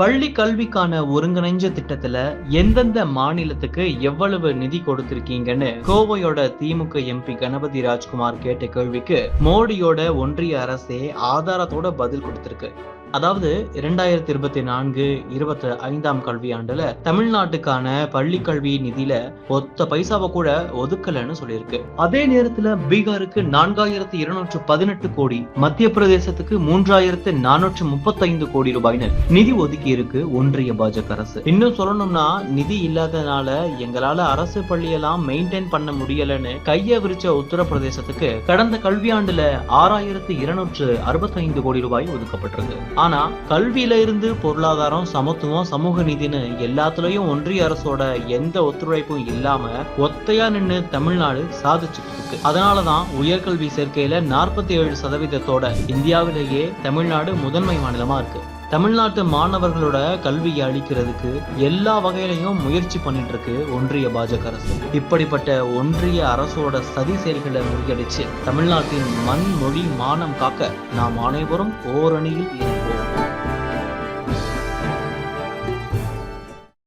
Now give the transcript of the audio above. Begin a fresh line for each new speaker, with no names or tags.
பள்ளி கல்விக்கான ஒருங்கிணைஞ்ச திட்டத்துல எந்தெந்த மாநிலத்துக்கு எவ்வளவு நிதி கொடுத்திருக்கீங்கன்னு கோவையோட திமுக எம்பி கணபதி ராஜ்குமார் கேட்ட கேள்விக்கு மோடியோட ஒன்றிய அரசே ஆதாரத்தோட பதில் கொடுத்திருக்கு. அதாவது இரண்டாயிரத்தி இருபத்தி நான்கு இருபத்தி ஐந்தாம் கல்வியாண்டுல தமிழ்நாட்டுக்கான பள்ளி கல்வி நிதியில ஒத்த பைசாவை கூட ஒதுக்கலன்னு சொல்லியிருக்கு. அதே நேரத்துல பீகாருக்கு நான்காயிரத்தி இருநூற்று பதினெட்டு கோடி மத்திய பிரதேசத்துக்கு மூன்றாயிரத்து நானூற்று முப்பத்தைந்து கோடி ரூபாய்னு நிதி ஒதுக்கி இருக்கு ஒன்றிய பாஜக அரசு. இன்னும் சொல்லணும்னா நிதி இல்லாதனால எங்களால அரசு பள்ளியெல்லாம் மெயின்டைன் பண்ண முடியலன்னு கைய விரிச்ச உத்தரப்பிரதேசத்துக்கு கடந்த கல்வியாண்டுல ஆறாயிரத்து இருநூற்று அறுபத்தைந்து கோடி ரூபாய் ஒதுக்கப்பட்டிருக்கு. ஆனா கல்வியில இருந்து பொருளாதாரம் சமத்துவம் சமூக நீதினு எல்லாத்துலயும் ஒன்றிய அரசோட எந்த ஒத்துழைப்பும் இல்லாம ஒத்தையா நின்று தமிழ்நாடு சாதிச்சுட்டு இருக்கு. அதனாலதான் உயர்கல்வி சேர்க்கையில நாற்பத்தி ஏழு சதவீதத்தோட இந்தியாவிலேயே தமிழ்நாடு முதன்மை மாநிலமா இருக்கு. தமிழ்நாட்டு மாணவர்களோட கல்வியை அளிக்கிறதுக்கு எல்லா வகையிலையும் முயற்சி பண்ணிட்டு இருக்கு ஒன்றிய பாஜக அரசு. இப்படிப்பட்ட ஒன்றிய அரசோட சதி செயல்களை முறியடிச்சு தமிழ்நாட்டின் மண் மொழி மானம் காக்க நாம் அனைவரும் ஓரணியில் இருப்போம்.